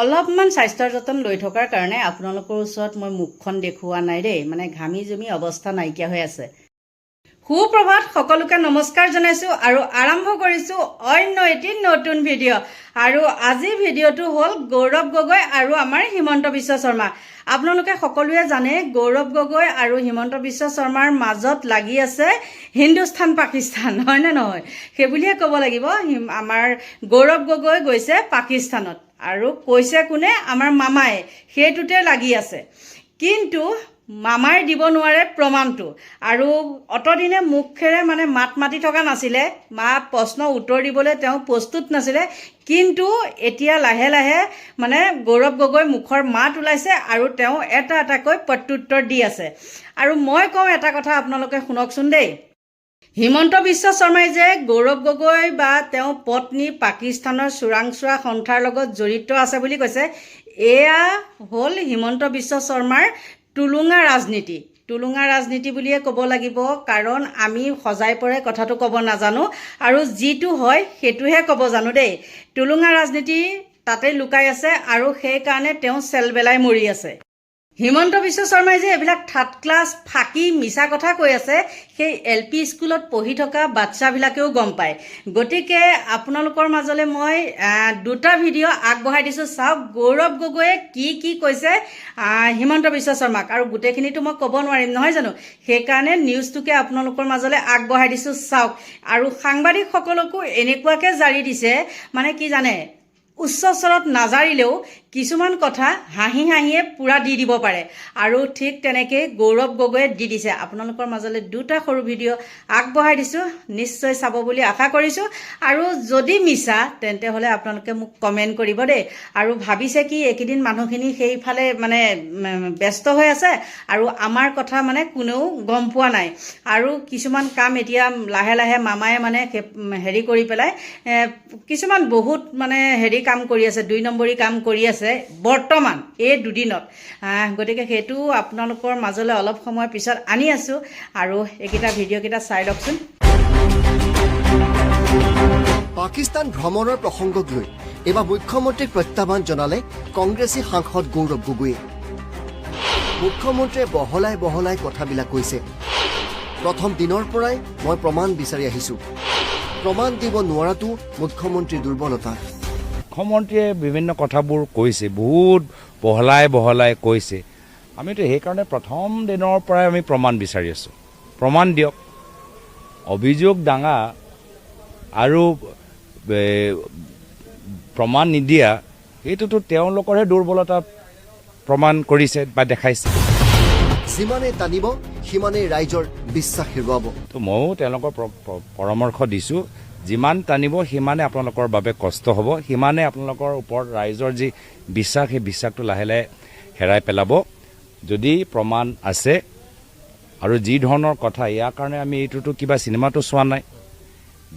অলপমান স্বাস্থ্যৰ যতন লৈ থকাৰ কাৰণে আপোনালোকৰ ওচৰত মই মুখখন দেখুওৱা নাই দেই মানে ঘামি জুমি অৱস্থা নাইকিয়া হৈ আছে। সুপ্ৰভাত সকলোকে নমস্কাৰ জনাইছোঁ আৰু আৰম্ভ কৰিছোঁ অন্য এটি নতুন ভিডিঅ' আৰু আজিৰ ভিডিঅ'টো হ'ল গৌৰৱ গগৈ আৰু আমাৰ হিমন্ত বিশ্ব শৰ্মা। আপোনালোকে সকলোৱে জানে গৌৰৱ গগৈ আৰু হিমন্ত বিশ্ব শৰ্মাৰ মাজত লাগি আছে হিন্দুস্তান পাকিস্তান হয়নে নহয়? সেইবুলিয়ে ক'ব লাগিব আমাৰ গৌৰৱ গগৈ গৈছে পাকিস্তানত। আৰু কৈছে কোনে? আমাৰ মামাই। সেইটোতে লাগি আছে। কিন্তু মামাই দিব নোৱাৰে প্ৰমাণটো। আৰু অতদিনে মুখেৰে মানে মাত মাতি থকা নাছিলে। মা প্ৰশ্ন উত্তৰ দিবলৈ তেওঁ প্ৰস্তুত নাছিলে। কিন্তু এতিয়া লাহে লাহে মানে গৌৰৱ গগৈ মুখৰ মাত ওলাইছে আৰু তেওঁ এটা এটাকৈ প্ৰত্যুত্তৰ দি আছে। আৰু মই কওঁ এটা কথা আপোনালোকে শুনকচোন দেই। হিমন্ত বিশ্ব শৰ্মাই যে গৌৰৱ গগৈ বা তেওঁ পত্নী পাকিস্তানৰ চোৰাংচোৱা সন্থাৰ লগত জড়িত আছে বুলি কৈছে, এয়া হ'ল হিমন্ত বিশ্ব শৰ্মাৰ টুলুঙা ৰাজনীতি। টুলুঙা ৰাজনীতি বুলিয়ে ক'ব লাগিব, কাৰণ আমি সজাই পৰে কথাটো ক'ব নাজানো আৰু যিটো হয় সেইটোহে ক'ব জানো দেই। টুলুঙা ৰাজনীতি তাতে লুকাই আছে আৰু সেইকাৰণে তেওঁ চেলবেলাই মৰি আছে। হিমন্ত বিশ্ব শৰ্মাই যে এইবিলাক থাৰ্ড ক্লাছ ফাঁকি মিছা কথা কৈ আছে সেই এল পি স্কুলত পঢ়ি থকা বাচ্ছাবিলাকেও গম পায়। গতিকে আপোনালোকৰ মাজলৈ মই দুটা ভিডিঅ' আগবঢ়াই দিছোঁ। চাওক গৌৰৱ গগৈয়ে কি কি কৈছে হিমন্ত বিশ্ব শৰ্মাক। আৰু গোটেইখিনিতো মই ক'ব নোৱাৰিম নহয় জানো? সেইকাৰণে নিউজটোকে আপোনালোকৰ মাজলৈ আগবঢ়াই দিছোঁ। চাওক আৰু সাংবাদিকসকলকো এনেকুৱাকৈ জাৰি দিছে মানে কি জানে? উচ্চ স্বৰত নাজাৰিলেও কিছুমান কথা হাঁহি হাঁহিয়ে পূৰা দি দিব পাৰে। আৰু ঠিক তেনেকেই গৌৰৱ গগৈয়ে দি দিছে। আপোনালোকৰ মাজলৈ দুটা সৰু ভিডিঅ' আগবঢ়াই দিছোঁ। নিশ্চয় চাব বুলি আশা কৰিছোঁ। আৰু যদি মিছা তেন্তে হ'লে আপোনালোকে মোক কমেণ্ট কৰিব দেই। আৰু ভাবিছে কি এইকেইদিন মানুহখিনি সেইফালে মানে ব্যস্ত হৈ আছে আৰু আমাৰ কথা মানে কোনেও গম পোৱা নাই। আৰু কিছুমান কাম এতিয়া লাহে লাহে মামায়ে মানে হেৰি কৰি পেলাই কিছুমান বহুত মানে হেৰি কাম কৰি আছে দুই নম্বৰী কাম কৰি আছে বৰ্তমান এই দুদিনত। গতিকে সেইটো আপোনালোকৰ মাজলৈ অলপ সময়ৰ পিছত আনি আছোঁ আৰু এইকেইটা ভিডিঅ'কেইটা চাই লওকচোন। পাকিস্তান ভ্ৰমণৰ প্ৰসংগক লৈ এইবাৰ মুখ্যমন্ত্ৰীক প্ৰত্যাহ্বান জনালে কংগ্ৰেছী সাংসদ গৌৰৱ গগৈয়ে। মুখ্যমন্ত্ৰীয়ে বহলাই বহলাই কথাবিলাক কৈছে। প্ৰথম দিনৰ পৰাই মই প্ৰমাণ বিচাৰি আহিছো। প্ৰমাণ দিব নোৱাৰাটো মুখ্যমন্ত্ৰীৰ দুৰ্বলতা। মুখ্যমন্ত্ৰীয়ে বিভিন্ন কথাবোৰ কৈছে বহুত বহলাই বহলাই কৈছে। আমিতো সেইকাৰণে প্ৰথম দিনৰ পৰাই আমি প্ৰমাণ বিচাৰি আছোঁ। প্ৰমাণ দিয়ক। অভিযোগ দাঙা আৰু প্ৰমাণ নিদিয়া এইটোতো তেওঁলোকৰহে দুৰ্বলতা প্ৰমাণ কৰিছে বা দেখাইছে। যিমানে টানিব সিমানেই ৰাইজৰ বিশ্বাস হেৰুৱাব। তো ময়ো তেওঁলোকৰ পৰামৰ্শ দিছোঁ। যিমান টানিব সিমানে আপোনালোকৰ বাবে কষ্ট হ'ব। সিমানে আপোনালোকৰ ওপৰত ৰাইজৰ যি বিশ্বাস সেই বিশ্বাসটো লাহে লাহে হেৰাই পেলাব। যদি প্ৰমাণ আছে আৰু যি ধৰণৰ কথা ইয়াৰ কাৰণে আমি এইটোতো কিবা চিনেমাটো চোৱা নাই।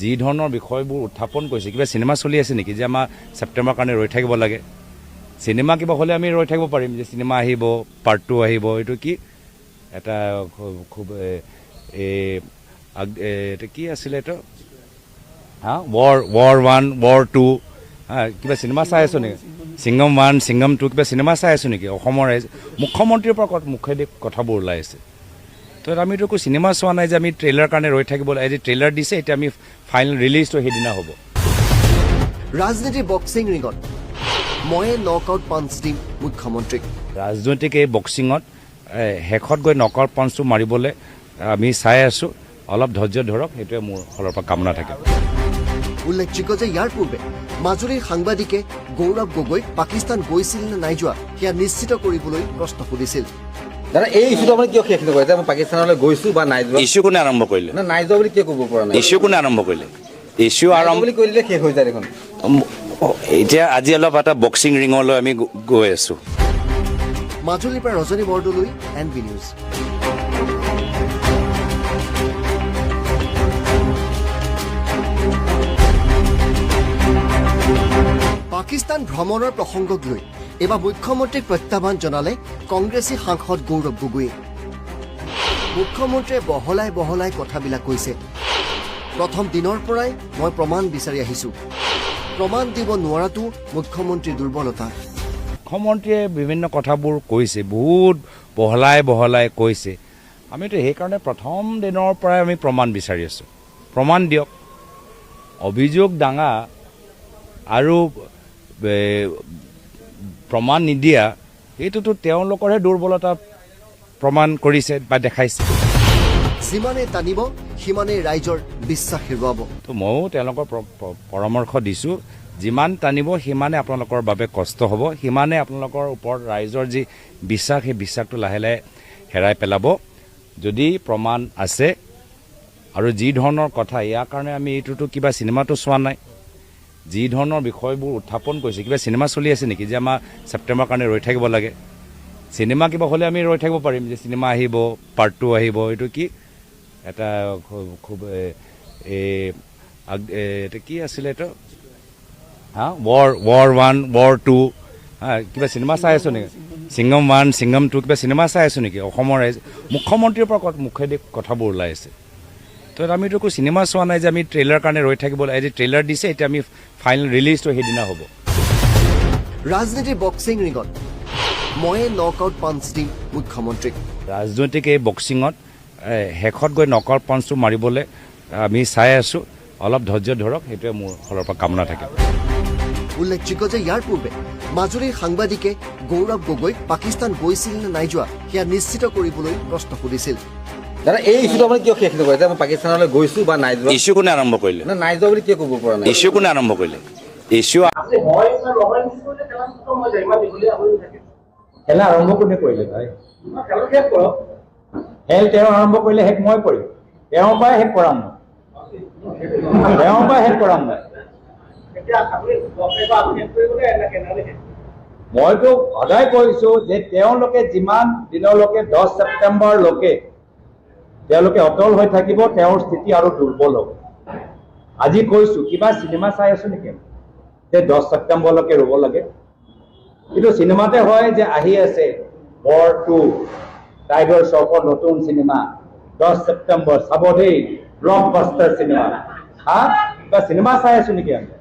যি ধৰণৰ বিষয়বোৰ উত্থাপন কৰিছে কিবা চিনেমা চলি আছে নেকি যে আমাৰ ছেপ্টেম্বৰ কাৰণে ৰৈ থাকিব লাগে। চিনেমা কিবা হ'লে আমি ৰৈ থাকিব পাৰিম যে চিনেমা আহিব পাৰ্ট টু আহিব এইটো কি? এটা খুব- খুব এ- এ আগ- এ, এইটো কি আছিলে এইটো? হা war war one war two হা কিবা চিনেমা চাই আছো নেকি ছিংগম ওৱান ছিংগম টু কিবা চিনেমা চাই আছো নেকি অসমৰ ৰাইজ মুখ্যমন্ত্ৰীৰ পৰা মুখেদি কথাবোৰ ওলাই আছে। তো আমিতো একো চিনেমা চোৱা নাই যে আমি ট্ৰেইলাৰ কাৰণে ৰৈ থাকিব লাগে। আজি ট্ৰেইলাৰ দিছে এতিয়া আমি ফাইনেল ৰিলিজটো সেইদিনা হ'ব। ৰাজনীতিৰ বক্সিং ৰিঙত ময়ে নক আউট পাঞ্চ দিম মুখ্যমন্ত্ৰীক। ৰাজনৈতিক এই বক্সিঙত শেষত গৈ নকৰ পঞ্চটো মাৰিবলৈ আমি চাই আছোঁ। অলপ ধৈৰ্য ধৰক সেইটোৱে মোৰ ফালৰ পৰা কামনা থাকে। উল্লেখযোগ্য যে ইয়াৰ পূৰ্বে মাজুলীৰ সাংবাদিকে গৌৰৱ গগৈক পাকিস্তান গৈছিল নে নাই যোৱা সেয়া নিশ্চিত কৰিবলৈ প্ৰশ্ন সুধিছিল। দাদা এই ইছ্যুটো আপুনি কিয় শেষ নকৰে যে মই পাকিস্তানলৈ গৈছো বা নাই যোৱা। ইছ্যু কোনে আৰম্ভ কৰিলে? না নাই যোৱা বুলি কিয় ক'ব পৰা নাই? ইছ্যু কোনে আৰম্ভ কৰিলে? ইছ্যু আৰম্ভ বুলি কৈ দিলে শেষ হৈ যায় দেখোন। এতিয়া আজি অলপ এটা বক্সিং ৰিঙলৈ আমি গৈ আছোঁ। মাজুলীৰ পৰা Rajani Bordoloi N B news. Pakistan ভ্ৰমণৰ প্ৰসংগক লৈ এইবাৰ মুখ্যমন্ত্ৰীক প্ৰত্যাহ্বান জনালে কংগ্ৰেছী সাংসদ গৌৰৱ গগৈয়ে। মুখ্যমন্ত্ৰীয়ে বহলাই বহলাই কথাবিলাক কৈছে। প্ৰথম দিনৰ পৰাই মই প্ৰমাণ বিচাৰি আহিছো। প্ৰমাণ দিব নোৱাৰাটো মুখ্যমন্ত্ৰীৰ দুৰ্বলতা। মুখ্যমন্ত্ৰীয়ে বিভিন্ন কথাবোৰ কৈছে বহুত বহলাই বহলাই কৈছে। আমিতো সেইকাৰণে প্ৰথম দিনৰ পৰাই আমি প্ৰমাণ বিচাৰি আছোঁ। প্ৰমাণ দিয়ক। অভিযোগ দাঙা আৰু প্ৰমাণ নিদিয়া এইটোতো তেওঁলোকৰহে দুৰ্বলতা প্ৰমাণ কৰিছে বা দেখাইছে। যিমানে টানিব সিমানেই ৰাইজৰ বিশ্বাস হেৰুৱাব। তো ময়ো তেওঁলোকৰ পৰামৰ্শ দিছোঁ যিমান টানিব সিমানে আপোনালোকৰ বাবে কষ্ট হ'ব সিমানে আপোনালোকৰ ওপৰত ৰাইজৰ যি বিশ্বাস সেই বিশ্বাসটো লাহে লাহে হেৰাই পেলাব। যদি প্ৰমাণ আছে আৰু যি ধৰণৰ কথা ইয়াৰ কাৰণে আমি এইটোতো কিবা চিনেমাটো চোৱা নাই। যি ধৰণৰ বিষয়বোৰ উত্থাপন কৰিছে, কিবা চিনেমা চলি আছে নেকি, যে আমাৰ ছেপ্টেম্বৰৰ কাৰণে ৰৈ থাকিব লাগে? চিনেমা কিবা হ'লে আমি ৰৈ থাকিব পাৰিম, যে চিনেমা আহিব পাৰ্ট টু আহিব, এইটো কি? এটা খুব- এইটো কি আছিলে এইটো? হা? War war one war two হা, কিবা চিনেমা চাই আছো নেকি? ছিংগম ওৱান ছিংগম টু কিবা চিনেমা চাই আছো নেকি? অসমৰ ৰাইজ মুখ্যমন্ত্ৰীৰ পৰা মুখেদি কথাবোৰ ওলাই আছে। তো আমিতো একো চিনেমা চোৱা নাই যে আমি ট্ৰেইলাৰ কাৰণে ৰৈ থাকিব লাগে। ট্ৰেইলাৰ দিছে এতিয়া আমি ফাইনেল ৰিলিজটো সেইদিনা হ'ব। ৰাজনীতিৰ বক্সিং ৰিঙত ময়ে নক আউট পাঞ্চ দিম মুখ্যমন্ত্ৰীক ৰাজনৈতিক এই বক্সিঙত শেষত গৈ নকৰ পাঞ্চটো মাৰিবলৈ আমি চাই আছোঁ। অলপ ধৈৰ্য ধৰক সেইটোৱে মোৰ ফালৰ পৰা কামনা থাকিব উল্লেখযোগ্য যে ইয়াৰ পূৰ্বে মাজুলীৰ সাংবাদিকে গৌৰৱ গগৈক পাকিস্তান গৈছিল নে নাই যোৱা সেয়া নিশ্চিত কৰিবলৈ প্ৰশ্ন সুধিছিল। দাদা এই ইছ্যুটো আপুনি কিয় শেষ নকৰে? যে মই পাকিস্তানলৈ গৈছো বা নাই যোৱা। ইছ্যু কোনে আৰম্ভ কৰিলে? না নাই যোৱা বুলি কিয় ক'ব পৰা নাই? ইছ্যু কোনে আৰম্ভ কৰিলে? ইছ্যু খেলা আৰম্ভ কোনে কৰিলে ভাই খেল তেওঁ আৰম্ভ কৰিলে শেষ মই কৰিম। তেওঁৰ পৰাই শেষ কৰাম মই। তেওঁৰ পৰাই শেষ কৰাম মই। মইতো সদায় কৈছো যে তেওঁলোকে যিমান দিনলৈকে দহ ছেপ্টেম্বৰলৈকে তেওঁলোকে অটল হৈ থাকিব তেওঁৰ স্থিতি আৰু দুৰ্বল হ'ব। আজি কৈছো কিবা চিনেমা চাই আছো নেকি? যে দহ ছেপ্টেম্বৰলৈকে ৰ'ব লাগে। কিন্তু চিনেমাতে হয় যে আহি আছে বৰ টু টাইগাৰ শ্ৰফৰ নতুন চিনেমা দহ ছেপ্টেম্বৰ চাব দেই ব্লক বাষ্টাৰ চিনেমা। হা? কিবা চিনেমা চাই আছো নেকি আমি?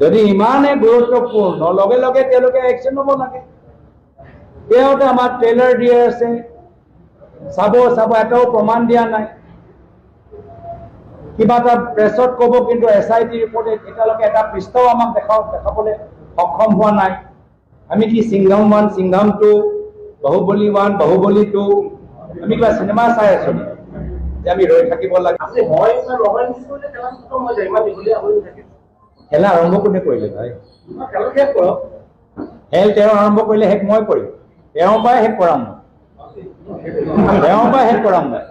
যদি ইমানে গুৰুত্বপূৰ্ণ লগে লগে তেওঁলোকে একশ্যন ল'ব লাগে। তেওঁতে আমাৰ ট্ৰেইলাৰ দি আছে। চাব চাব এটাও প্ৰমাণ দিয়া নাই। কিবা এটা প্ৰেছত ক'ব কিন্তু এছ আই টি ৰিপৰ্ট এতিয়ালৈকে এটা পৃষ্ঠাও আমাক দেখাওক দেখাবলৈ সক্ষম হোৱা নাই। আমি কি Singham one Singham two Baahubali one Baahubali two আমি কিবা চিনেমা চাই আছো যে আমি ৰৈ থাকিব লাগে। খেলা আৰম্ভ কোনে কৰিলে ভাই? খেল তেওঁ আৰম্ভ কৰিলে শেষ মই কৰিম। তেওঁৰ পৰাই শেষ কৰাম মই। তেওঁৰ পৰাই শেষ কৰাম মই।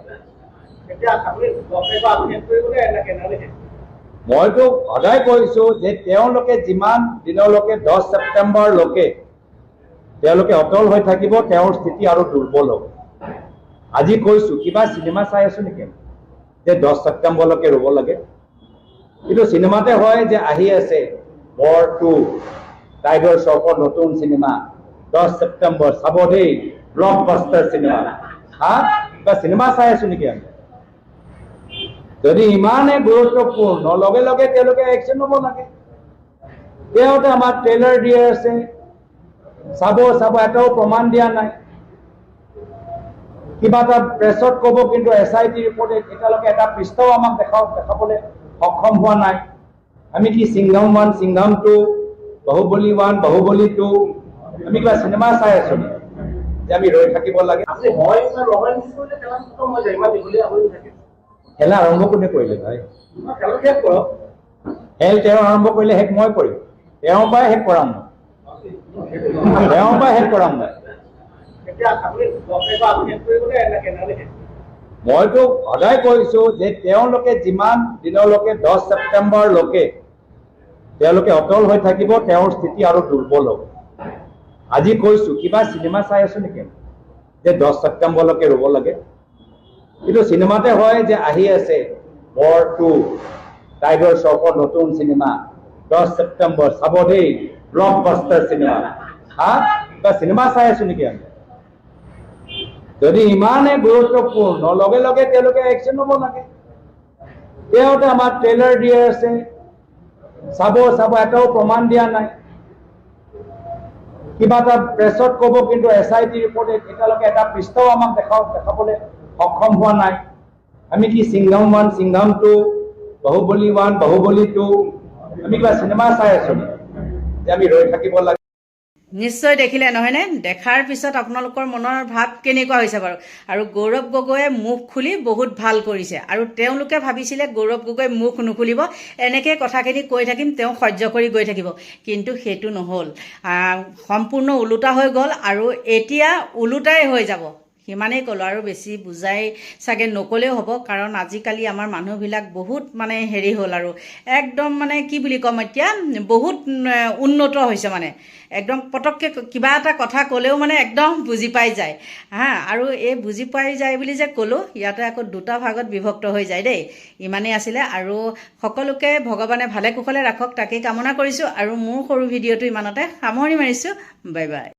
মইতো সদায় কৈছো যে তেওঁলোকে যিমান দিনলৈকে দহ ছেপ্টেম্বৰলৈকে তেওঁলোকে অটল হৈ থাকিব তেওঁৰ স্থিতি আৰু দুৰ্বল হ'ব। আজি কৈছো কিবা চিনেমা চাই আছো নেকি? যে দহ ছেপ্টেম্বৰলৈকে ৰ'ব লাগে। কিন্তু চিনেমাতে হয় যে আহি আছে বৰ টু টাইগাৰ শ্ৰফৰ নতুন চিনেমা। দহ ছেপ্টেম্বৰ চাব দেই। ব্লক বাষ্টাৰ চিনেমা হা কিবা চিনেমা চাই আছো নেকি আমি যদি ইমানে গুৰুত্বপূৰ্ণ লগে লগে তেওঁলোকে একশ্যন ল'ব লাগে তেওঁতে আমাৰ ট্ৰেইলাৰ দি আছে চাব চাব এটাও প্ৰমাণ দিয়া নাই কিবা এটা প্ৰেছত ক'ব কিন্তু এছ আই টি ৰিপৰ্ট এতিয়ালৈকে এটা পৃষ্ঠাও আমাক দেখাওক দেখাবলৈ সক্ষম হোৱা নাই আমি কি Singham one Singham two Baahubali one Baahubali two আমি কিবা চিনেমা চাই আছো নেকি যে আমি ৰৈ থাকিব লাগে। খেলা আৰম্ভ কোনে কৰিলে ভাই? খেল তেওঁ আৰম্ভ কৰিলে শেষ মই কৰিম। তেওঁৰ পৰাই শেষ কৰাম মই। তেওঁৰ পৰাই শেষ কৰাম মই। মইতো সদায় কৈছো যে তেওঁলোকে যিমান দিনলৈকে দহ ছেপ্টেম্বৰলৈকে তেওঁলোকে অটল হৈ থাকিব তেওঁৰ স্থিতি আৰু দুৰ্বল হ'ব। আজি কৈছো কিবা চিনেমা চাই আছো নেকি? যে দহ ছেপ্টেম্বৰলৈকে ৰ'ব লাগে। কিন্তু চিনেমাতে হয় যে আহি আছে বৰ টু টাইগাৰ শ্ৰফৰ নতুন চিনেমা দহ ছেপ্টেম্বৰ চাব দেই ব্লক বাষ্টাৰ চিনেমা। হা? কিবা চিনেমা চাই আছো নেকি আমি? যদি ইমানে গুৰুত্বপূৰ্ণ লগে লগে তেওঁলোকে একশ্যন ল'ব লাগে। তেওঁতে আমাৰ ট্ৰেইলাৰ দি আছে চাব চাব এটাও প্ৰমাণ দিয়া নাই। কিবা এটা প্ৰেছত ক'ব কিন্তু এছ আই টি ৰিপৰ্টে এতিয়ালৈকে এটা পৃষ্ঠাও আমাক দেখাও দেখাবলৈ সক্ষম হোৱা নাই আমি কি Singham one Singham two Baahubali one Baahubali two আমি কিবা চিনেমা চাই আছো? যে আমি ৰৈ থাকিব লাগে নিশ্চয় দেখিলে, নহয়নে? দেখাৰ পিছত আপোনালোকৰ মনৰ ভাৱ কেনেকুৱা হৈছে বাৰু? আৰু গৌৰৱ গগৈয়ে মুখ খুলি বহুত ভালো কৰিছে। আৰু তেওঁলোকে ভাবিছিলে গৌৰৱ গগৈ মুখ নুখুলিব। এনেকৈ কথাখিনি কৈ থাকিম, তেওঁ সহ্য কৰি গৈ থাকিব। কিন্তু সেইটো নহ'ল। সম্পূৰ্ণ ওলোটা হৈ গ'ল আৰু এতিয়া ওলোটাই হৈ যাব। সিমানেই ক'লোঁ আৰু বেছি বুজাই চাগে নক'লেও হ'ব কাৰণ আজিকালি আমাৰ মানুহবিলাক বহুত মানে হেৰি হ'ল আৰু একদম মানে কি বুলি ক'ম এতিয়া বহুত উন্নত হৈছে মানে। একদম পটককৈ কিবা এটা কথা ক'লেও মানে একদম বুজি পাই যায়। হা আৰু এই বুজি পাই যায় বুলি যে ক'লোঁ ইয়াতে আকৌ দুটা ভাগত বিভক্ত হৈ যায় দেই। ইমানেই আছিলে আৰু সকলোকে ভগৱানে ভালে কুশলে ৰাখক তাকেই কামনা কৰিছোঁ আৰু মোৰ সৰু ভিডিঅ'টো ইমানতে সামৰণি মাৰিছোঁ। Bye bye.